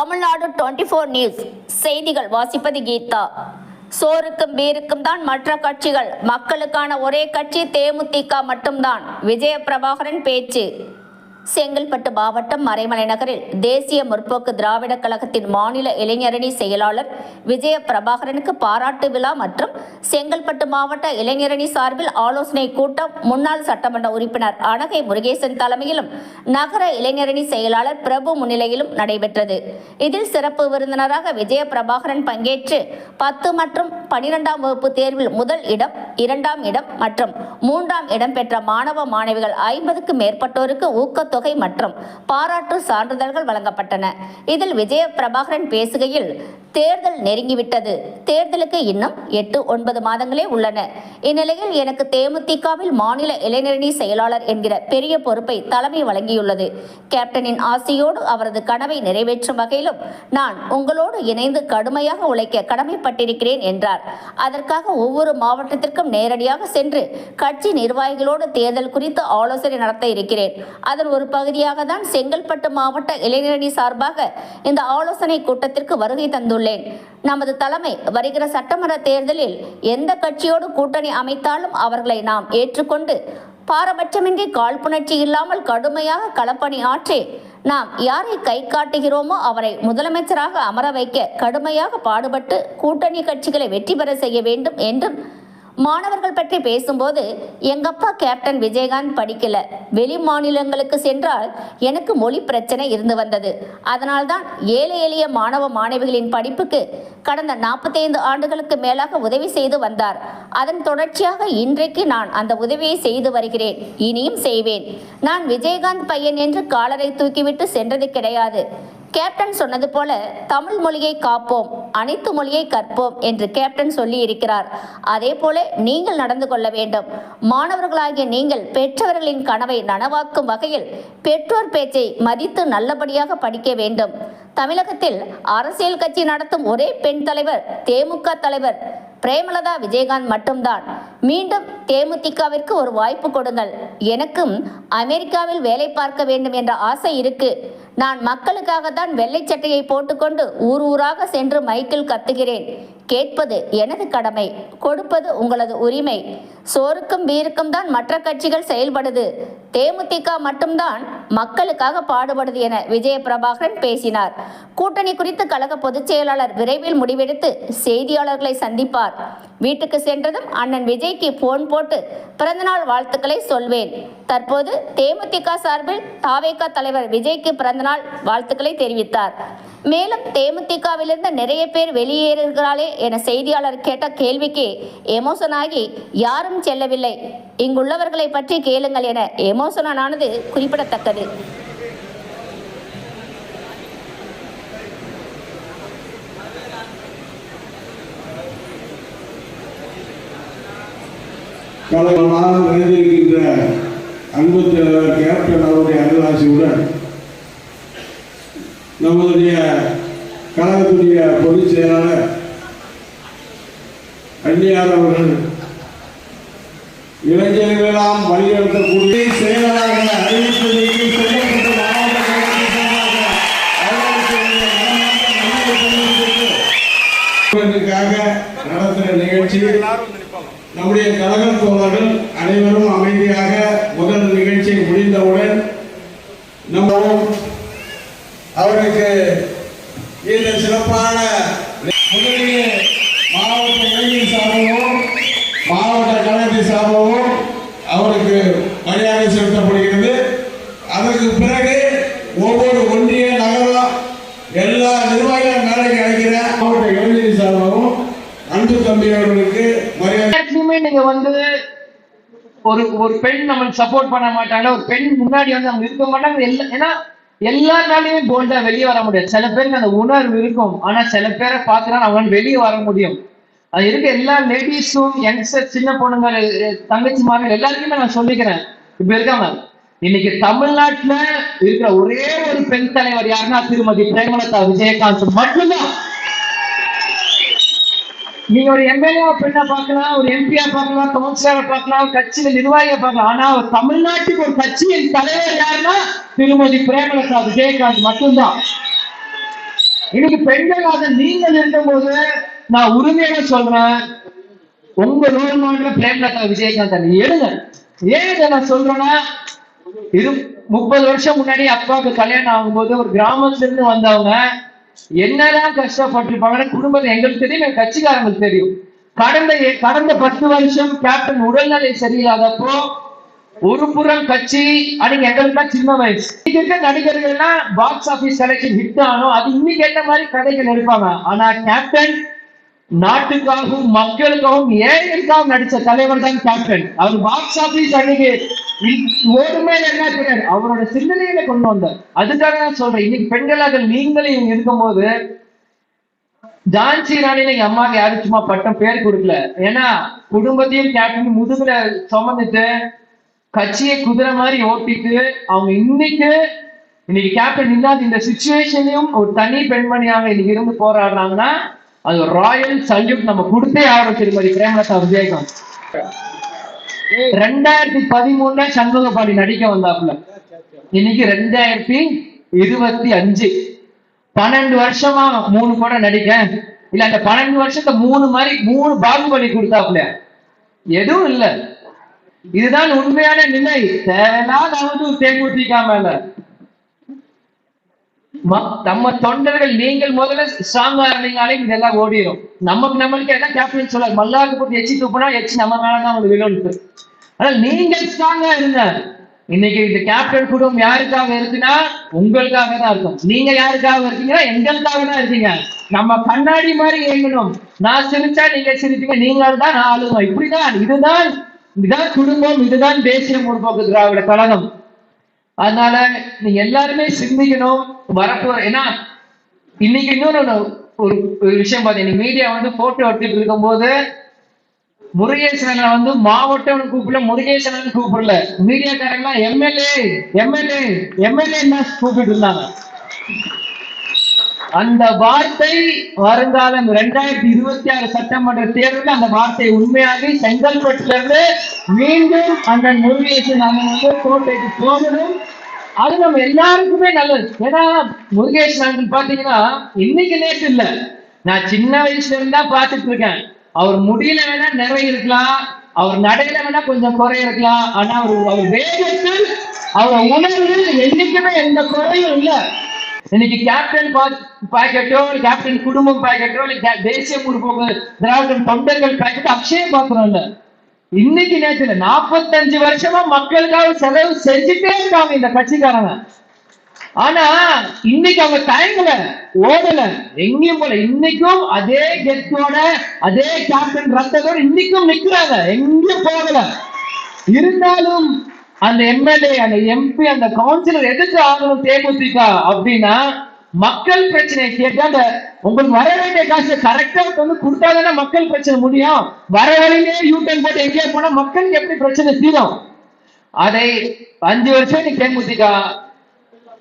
Tamil Nadu twenty four news. செய்திகள் வாசிப்பது கீதா. சோருக்கும் பீருக்கும் தான் மற்ற கட்சிகள். மக்களுக்கான ஒரே கட்சி தேமுதிக மட்டும்தான். விஜய பிரபாகரன் பேச்சு. செங்கல்பட்டு மாவட்டம் மறைமலை நகரில் தேசிய முற்போக்கு திராவிட கழகத்தின் மாநில இளைஞரணி செயலாளர் விஜய பிரபாகரனுக்கு பாராட்டு விழா மற்றும் செங்கல்பட்டு மாவட்ட இளைஞரணி சார்பில் ஆலோசனை கூட்டம் முன்னாள் சட்டமன்ற உறுப்பினர் அனகை முருகேசன் தலைமையிலும் நகர இளைஞரணி செயலாளர் பிரபு முன்னிலையிலும் நடைபெற்றது. இதில் சிறப்பு விருந்தினராக விஜய பிரபாகரன் பங்கேற்று பத்து மற்றும் பனிரெண்டாம் வகுப்பு தேர்வில் முதல் இடம் இரண்டாம் இடம் மற்றும் மூன்றாம் இடம் பெற்ற மாணவ மாணவிகள் ஐம்பதுக்கு மேற்பட்டோருக்கு ஊக்கத்தொகை மற்றும் பாராட்டு சான்றிதழ்கள் வழங்கப்பட்டன. இதில் விஜய பிரபாகரன் பேசுகையில் தேர்தல் நெருங்கிவிட்டது. தேர்தலுக்கு இன்னும் எட்டு ஒன்பது மாதங்களே உள்ளன. இந்நிலையில் எனக்கு தேமுதிகவில் மாநில இளைஞரணி செயலாளர் என்கிற பெரிய பொறுப்பை தலைமை வழங்கியுள்ளது. கேப்டனின் ஆசையோடு அவரது கனவை நிறைவேற்றும் வகையிலும் நான் உங்களோடு இணைந்து கடுமையாக உழைக்க கடமைப்பட்டிருக்கிறேன் என்றார். அதற்காக ஒவ்வொரு மாவட்டத்திற்கும் நேரடியாக சென்று கட்சி நிர்வாகிகளோடு தேர்தல் குறித்து ஆலோசனை நடத்த இருக்கிறேன். அதன் ஒரு பகுதியாக தான் செங்கல்பட்டு மாவட்ட இளைஞரணி சார்பாக இந்த ஆலோசனை கூட்டத்திற்கு வருகை தந்துள்ளேன். நமது தலைமை வருகிற சட்டமன்ற தேர்தலில் எந்த கட்சியோடு கூட்டணி அமைத்தாலும் அவர்களை நாம் ஏற்றுக்கொண்டு பாரபட்சமின்றி காழ்ப்புணர்ச்சி இல்லாமல் கடுமையாக களப்பணி ஆற்றி நாம் யாரை கை காட்டுகிறோமோ அவரை முதலமைச்சராக அமர வைக்க கடுமையாக பாடுபட்டு கூட்டணி கட்சிகளை வெற்றி பெற செய்ய வேண்டும் என்றும் மாணவர்கள் பற்றி பேசும்போது எங்கப்பா கேப்டன் விஜயகாந்த் படிக்கல. வெளி மாநிலங்களுக்கு சென்றால் எனக்கு மொழி பிரச்சனை இருந்து வந்தது. அதனால்தான் ஏழை எளிய மாணவ மாணவிகளின் படிப்புக்கு கடந்த நாற்பத்தைந்து ஆண்டுகளுக்கு மேலாக உதவி செய்து வந்தார். அதன் தொடர்ச்சியாக இன்றைக்கு நான் அந்த உதவியை செய்து வருகிறேன். இனியும் செய்வேன். நான் விஜயகாந்த் பையன் என்று காலரை தூக்கிவிட்டு சென்றது கிடையாது. கேப்டன் சொன்னது போல தமிழ் மொழியை காப்போம் அனைத்து மொழியை கற்போம் என்று கேப்டன் சொல்லி இருக்கிறார். அதே போல நீங்கள் நடந்து கொள்ள வேண்டும். மாணவர்களாகிய நீங்கள் பெற்றவர்களின் கனவை நனவாக்கும் வகையில் பெற்றோர் பேச்சை மதித்து நல்லபடியாக படிக்க வேண்டும். தமிழகத்தில் அரசியல் கட்சி நடத்தும் ஒரே பெண் தலைவர் தேமுக தலைவர் பிரேமலதா விஜயகாந்த் மட்டும்தான். மீண்டும் தேமுதிகவிற்கு ஒரு வாய்ப்பு கொடுங்கள். எனக்கும் அமெரிக்காவில் வேலை பார்க்க வேண்டும் என்ற ஆசை இருக்கு. நான் மக்களுக்காக தான் வெள்ளை சட்டையை போட்டுக்கொண்டு ஊர் ஊராக சென்று மைக்கில் கத்துகிறேன். கேட்பது எனது கடமை கொடுப்பது உங்களது உரிமை. சோருக்கும் பீருக்கும் தான் மற்ற கட்சிகள் செயல்படுது. தேமுதிக மட்டும்தான் மக்களுக்காக பாடுபடுது என விஜய பிரபாகரன் பேசினார். கூட்டணி குறித்து கழக பொதுச் செயலாளர் விரைவில் முடிவெடுத்து செய்தியாளர்களை சந்திப்பார். வீட்டுக்கு சென்றதும் அண்ணன் விஜய்க்கு போன் போட்டு பிறந்தநாள் வாழ்த்துக்களை சொல்வேன். தற்போது தேமுதிக சார்பில் தாவேகா தலைவர் விஜய்க்கு பிறந்தநாள் வாழ்த்துக்களை தெரிவித்தார். மேலும் தேமுதிகவிலிருந்து நிறைய பேர் வெளியேறுகிறாளே என செய்தியாளர் கேட்ட கேள்விக்கு எமோஷன் ஆகி யாரும் செல்லவில்லை. இங்குள்ளவர்களை பற்றி கேளுங்கள் என எமோஷன் ஆனது குறிப்பிடத்தக்கது கலகமாக நிறைந்திருக்கின்ற அன்பு தலைவர் கேப்டன் அவருடைய அருளாசியுடன் நம்மளுடைய கழகத்துடைய பொதுச் செயலாளர் அந்நியார் அவர்கள் இளைஞர்களெல்லாம் வழிநடத்தக்கூடிய செயலாளர்களை அறிவிப்பதற்கு நடத்துகிற நிகழ்ச்சி நம்முடைய கழக தோழர்கள் அனைவரும் அமைதியாக முதல் அவருக்கு இந்த சிறப்பான முதலிலே மாவட்ட இளைஞர் சார்பாகவும் மாவட்ட கழகத்தின் சார்பாகவும் அவருக்கு மரியாதை செலுத்தப்படுகிறது. அதற்கு பிறகு ஒவ்வொரு ஒன்றிய நகரம் எல்லா நிர்வாகிகளும் மேடைக்கு அழைக்கிற மாவட்ட இளைஞர் சார்பாகவும் அன்பு தம்பி அவர்களுக்கு மரியாதை நீங்க வந்து ஒரு ஒரு பெண் நம்மளுக்கு சப்போர்ட் பண்ண மாட்டாங்க. ஒரு பெண் முன்னாடி வந்து அவங்க இருக்க மாட்டாங்க. எல்லாம் ஏன்னா எல்லாருனாலையும் போல்டா வெளியே வர முடியாது. சில பேருக்கு அந்த உணர்வு இருக்கும். ஆனா சில பேரை பார்க்கறா அவங்க வெளியே வர முடியும். அது இருக்க. எல்லா லேடிஸும் யங்ஸ்டர் சின்ன பொண்ணுங்க தங்கச்சி மாதிரி எல்லாருக்குமே நான் சொல்லிக்கிறேன். இப்ப இருக்காங்க. இன்னைக்கு தமிழ்நாட்டுல இருக்கிற ஒரே ஒரு பெண் தலைவர் யாருன்னா திருமதி பிரேமலதா விஜயகாந்த் மட்டும்தான். நீங்க ஒரு எம்எல்ஏ பெண்ணா பார்க்கலாம் ஒரு எம்பியா பார்க்கலாம் கவுன்சிலரை பார்க்கலாம் கட்சியில நிர்வாகியை பார்க்கலாம். ஆனா ஒரு தமிழ்நாட்டுக்கு ஒரு கட்சியின் தலைவர் யாருன்னா திருமதி பிரேமலதா விஜயகாந்த் மட்டும்தான். இன்னைக்கு பெண்களாக நீங்கள் இருக்கும்போது நான் உரிமையாக சொல்றேன். உங்க ரோல் மாடல பிரேமலதா விஜயகாந்த் எழுங்க. ஏன் இதை நான் சொல்றேன்னா இது முப்பது வருஷம் முன்னாடி அப்பாவுக்கு கல்யாணம் ஆகும்போது ஒரு கிராமத்துல இருந்து வந்தவங்க என்னதான் கஷ்டப்பட்டிருப்பாங்க குடும்பம் எங்களுக்கு தெரியும் எங்க கட்சிக்காரங்களுக்கு தெரியும். கடந்த கடந்த பத்து வருஷம் கேப்டன் உடல்நிலை சரியில்லாதப்போ ஒரு புறம் கட்சி அன்னைக்கு எங்களுக்கு சின்ன வயசு. இருக்க நடிகர்கள்லாம் பாக்ஸ் ஆபீஸ் கலெக்ஷன் ஹிட் ஆனோம் அது இன்னைக்கு என்ன மாதிரி கதைகள் எடுப்பாங்க? ஆனா கேப்டன் நாட்டுக்காகவும் மக்களுக்காகவும் ஏழைக்காக நடிச்ச தலைவர் தான் கேப்டன் அவர் பாக்ஸ் ஆபீஸ் அன்னைக்கு ஓடுமே என்ன கிடையாது அவரோட சிந்தனையில கொண்டு வந்தார். அதுக்காக நான் சொல்றேன். இன்னைக்கு பெண்களாக நீங்களும் இவங்க இருக்கும்போது ஜான்சி ராணின்னு எங்க அம்மாவுக்கு யாரும் சும்மா பட்டம் பேர் கொடுக்கல. ஏன்னா குடும்பத்தையும் கேப்டன் முதுகுல சுமந்துட்டு கட்சியை குதிரை மாதிரி ஓட்டிட்டு அவங்க இன்னைக்கு இன்னைக்கு கேப்டன் இல்லாத இந்த சுச்சுவேஷனையும் ஒரு தனி பெண்மணியாக இன்னைக்கு இருந்து போராடுறாங்கன்னா அது ராயல் சல்யூட் நம்ம கொடுத்தே ஆகிறோம் திருமதி பிரேமலதா விஜயகாந்த். ரெண்டாயிரத்தி பதிமூணுல சண்முகபாடி நடிக்க வந்தாப்புல. இன்னைக்கு ரெண்டாயிரத்தி இருபத்தி அஞ்சு. பன்னெண்டு வருஷமா மூணு படம் நடிக்க. இல்ல அந்த பன்னெண்டு வருஷத்தை மூணு மாதிரி மூணு பாகுபலி கொடுத்தாப்புல. எதுவும் இல்ல. இதுதான் உண்மையான நிலை. தேவையில்லாத தேமுதிக மேல நம்ம தொண்டர்கள் நீங்கள் முதல்ல ஸ்ட்ராங்கா இருந்தீங்களே இதெல்லாம் ஓடிடும் நமக்கு நம்மளுக்கு என்ன கேப்டன் சொல்ல மல்லாக்கு போட்டு எச்சி துப்புனா எச்சி நம்ம மேலதான் வந்து விழுந்து ஆனால் நீங்கள் ஸ்ட்ராங்கா இருங்க இன்னைக்கு இந்த கேப்டன் குடும்பம் யாருக்காக இருக்குன்னா உங்களுக்காக தான் இருக்கும். நீங்க யாருக்காக இருக்கீங்கன்னா எங்களுக்காக தான் இருக்கீங்க. நம்ம கண்ணாடி மாதிரி இயங்கணும். நான் சிரிச்சா நீங்க சிரிப்பீங்க நீங்கள் தான் நான் ஆளுங்க. இப்படிதான் இதுதான் இதுதான் குடும்பம் இதுதான் தேசிய முற்போக்கு திராவிட கழகம். அதனால நீங்க எல்லாருமே சிந்திக்கணும் வரப்போற ஏன்னா இன்னைக்கு இன்னொரு ஒரு- விஷயம் பார்த்தீங்கன்னா மீடியா வந்து போட்டோ எடுத்துட்டு இருக்கும்போது முருகேசனை வந்து மாவட்டம் கூப்பிடல முருகேசன் கூப்பிடல. மீடியாக்காரங்க எம்எல்ஏ எம்எல்ஏ எம்எல்ஏ கூப்பிட்டு இருந்தாங்க. அந்த வார்த்தை வருங்காலம் இரண்டாயிரத்தி இருபத்தி ஆறு சட்டமன்ற தேர்தலில் அந்த வார்த்தை உண்மையாகி செங்கல்பட்டுல இருந்து மீண்டும் அந்த முருகேசன் அண்ணன் வந்து கோட்டைக்கு போகணும். அது நம்ம எல்லாருக்குமே நல்லது. ஏன்னா முருகேஷ் நாங்கள் பாத்தீங்கன்னா இன்னைக்கு நேற்று இல்ல. நான் சின்ன வயசுல இருந்தா பார்த்துட்டு இருக்கேன். அவர் முடியல வேணா நிறைய இருக்கலாம். அவர் நடையில வேணா கொஞ்சம் குறை இருக்கலாம். ஆனா அவர் அவர் வேகத்தில் அவர் உணர்வு என்னைக்குமே எந்த குறையும் இல்ல. இன்னைக்கு கேப்டன் பாக்கெட்டோ கேப்டன் குடும்பம் பாக்கெட்டோ இல்லை தேசிய முற்போக்கு திராவிடன் தொண்டர்கள் பாக்கெட்டோ அக்ஷயம் பாக்குறோம் இல்ல. இன்னைக்கு நேரத்துல நாற்பத்தஞ்சு வருஷமா மக்களுக்காக செலவு செஞ்சுட்டே இருக்காங்க இந்த கட்சிக்காரங்க. ஆனா இன்னைக்கு அவங்க தயங்கல ஓடல எங்கேயும் போல. இன்னைக்கும் அதே கெத்தோட அதே கேப்டன் ரத்தத்தோட இன்னைக்கும் நிக்கிறாங்க. எங்கேயும் போகல. இருந்தாலும் அந்த எம்எல்ஏ அந்த எம்பி அந்த கவுன்சிலர் எதுக்கு ஆகணும் தேமுதிக அப்படின்னா மக்கள் பிரச்சனையை கேட்டு அந்த உங்களுக்கு வர வேண்டிய காசு கரெக்டா வந்து கொடுத்தாதானே மக்கள் பிரச்சனை முடியும். வர வழியிலே யூட்டன் போட்டு எங்கேயோ போனா மக்களுக்கு எப்படி பிரச்சனை தீரும்? அதை அஞ்சு வருஷம் நீ தேமுதிக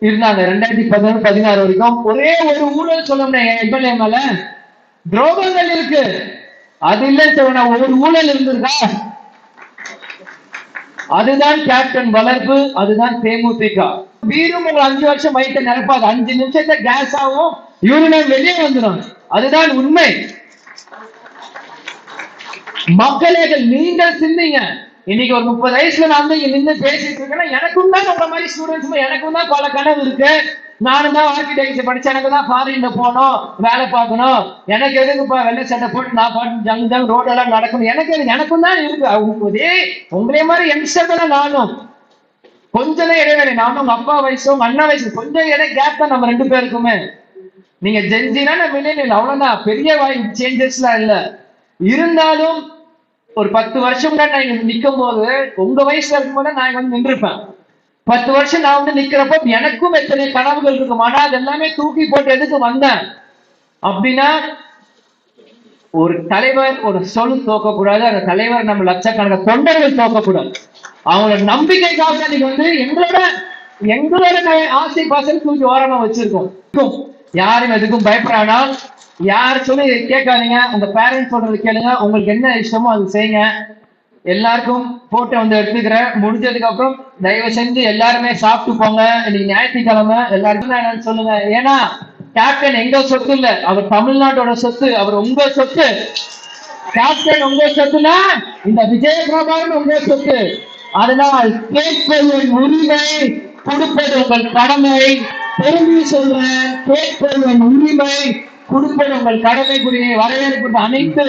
இருந்தாங்க. ரெண்டாயிரத்தி பதினொன்று பதினாறு வரைக்கும் ஒரே ஒரு ஊழல் சொல்ல முடியும் எம்எல்ஏ மேல துரோகங்கள் இருக்கு. அது இல்லைன்னு சொல்ல ஒரு ஊழல் இருந்திருக்கா? அதுதான் கேப்டன் வளர்ப்பு அதுதான் தேமுதிக. வீரும் உங்க அஞ்சு வருஷம் வயிற்று நிரப்பாது. அஞ்சு நிமிஷத்துல கேஸ் ஆகும். யூரினம் வெளியே வந்துடும். அதுதான் உண்மை. மக்களே நீங்கள் சிந்திங்க. இன்னைக்கு ஒரு முப்பது வயசுல நான் வந்து நின்று பேசிட்டு இருக்கேன்னா எனக்கும் தான் நம்ம மாதிரி ஸ்டூடெண்ட்ஸ் எனக்கும் தான் பல கனவு இருக்கு. நானும் தான் ஆர்கிடெக்சர் படிச்சு எனக்கு தான் ஃபாரின்ல போகணும் வேலை பார்க்கணும். எனக்கு எதுக்குப்பா வெள்ளை சட்டை போட்டு நான் பாட்டு ஜங் ஜங் ரோடெல்லாம் நடக்கணும்? எனக்கு எது எனக்கும் தான் இருக்கு. அவங்க உங்களே மாதிரி யங்ஸ்டர் தானே நானும். கொஞ்சம் தான் இடைவேளை. நானும் உங்க அப்பா வயசு உங்க அண்ணா வயசு கொஞ்சம் இடை கேப் தான் நம்ம ரெண்டு பேருக்குமே. நீங்க ஜென்சினா நான் அவ்வளவுதான். பெரிய வாய் சேஞ்சஸ்லாம் இல்ல. இருந்தாலும் ஒரு பத்து வருஷம் முன்னாடி நான் இங்க நிக்கும் போது உங்க வயசுல இருக்கும்போது நான் இங்க வந்து நின்றுப்பேன். பத்து வருஷம் நான் வந்து நிக்கிறப்போ எனக்கும் எத்தனை கனவுகள் இருக்கும். ஆனா அது எல்லாமே தூக்கி போட்டு எதுக்கு வந்தேன்? அப்படின்னா ஒரு தலைவர் ஒரு சொல் தோக்கக்கூடாது. அந்த தலைவர் நம்ம லட்சக்கணக்கான தொண்டர்கள் தோக்கக்கூடாது. அவங்களோட நம்பிக்கைக்காக நீங்க வந்து எங்களோட எங்களோட ஆசை பாசல் தூக்கி ஓரமா வச்சிருக்கோம். யாரும் எதுக்கும் பயப்படானா யார் சொல்லி கேட்காதீங்க. உங்க பேரண்ட்ஸ் சொல்றது கேளுங்க. உங்களுக்கு என்ன இஷ்டமோ அது செய்யுங்க. எல்லாருக்கும் போட்டோ வந்து எடுத்துக்கிறேன் முடிஞ்சதுக்கு அப்புறம் தயவு செஞ்சு எல்லாருமே சாப்பிட்டு போங்க. இன்னைக்கு ஞாயிற்றுக்கிழமை. எல்லாருக்கும் என்னன்னு சொல்லுங்க? ஏன்னா கேப்டன் எங்க சொத்து இல்ல? அவர் தமிழ்நாட்டோட சொத்து. அவர் உங்க சொத்து. கேப்டன் உங்க சொத்துனா இந்த விஜய பிரபாகரன் உங்க சொத்து. அதனால் கேட்பதன் உரிமை கொடுப்பது உங்கள் கடமை. பெருமை சொல்றேன் கேட்பதன் உரிமை. கொடுப்பது உங்கள் கடமை குறியை வரவேற்கின்ற அனைத்து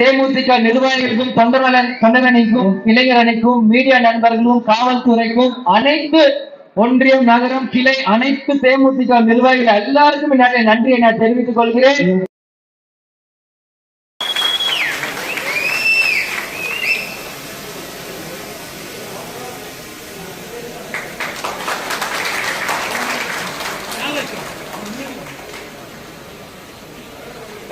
தேமுதிக நிர்வாகிகளுக்கும் தொண்டர் தொண்டரணிக்கும் இளைஞர் அணிக்கும் மீடியா நண்பர்களும் காவல்துறைக்கும் அனைத்து ஒன்றியம் நகரம் கிளை அனைத்து தேமுதிக நிர்வாகிகள் எல்லாருக்கும் நன்றியை நான் தெரிவித்துக் கொள்கிறேன்.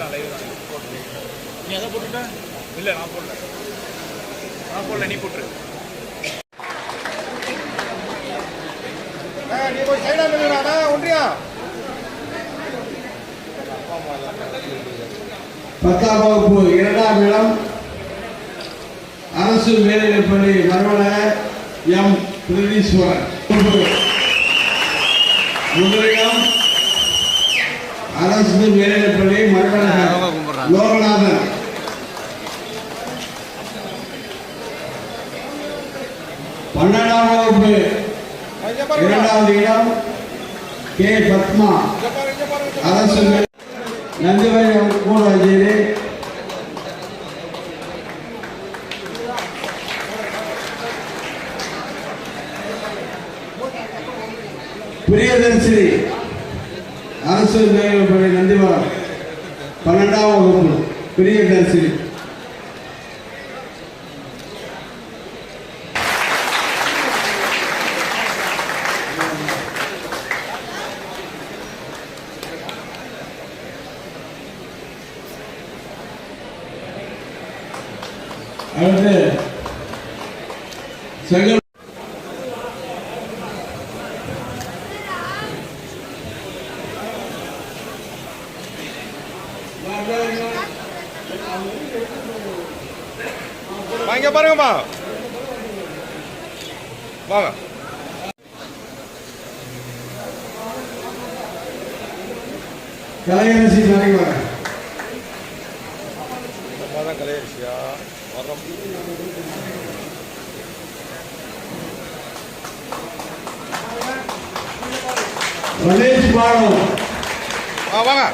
தான் லைவ் தான். நீ எதை போட்டுட்ட? இல்லை நான் போடல. நான் போடல நீ போட்டுரு. நீ போய் சைடா பண்ணுறாடா ஒன்றியா? பத்தாம் வகுப்பு இரண்டாம் இடம் அரசு மேல்நிலைப்பள்ளி மறுமல எம். பிரதீஸ்வரன் முதலிடம் அரசு மேல்நிலைப்பள்ளி மறுமல லோகநாதன் பன்னெண்டாம் வகுப்பு. இரண்டாவது இடம் கே. பத்மா. அரசு மேல் நந்திவரம் கூடாஞ்சேரி பிரியதர்சினி அரசு மேல்நிலைப்பள்ளி நந்திவரம் பன்னெண்டாம் வகுப்பு பெரிய பிரியதர்சினி அடுத்து செங்கல் வாங்க பாருங்கம்மா. வாங்க. கலையரசி தான் கலையரிசியா? வரோம் ரமேஷ் பாடம் வாங்க.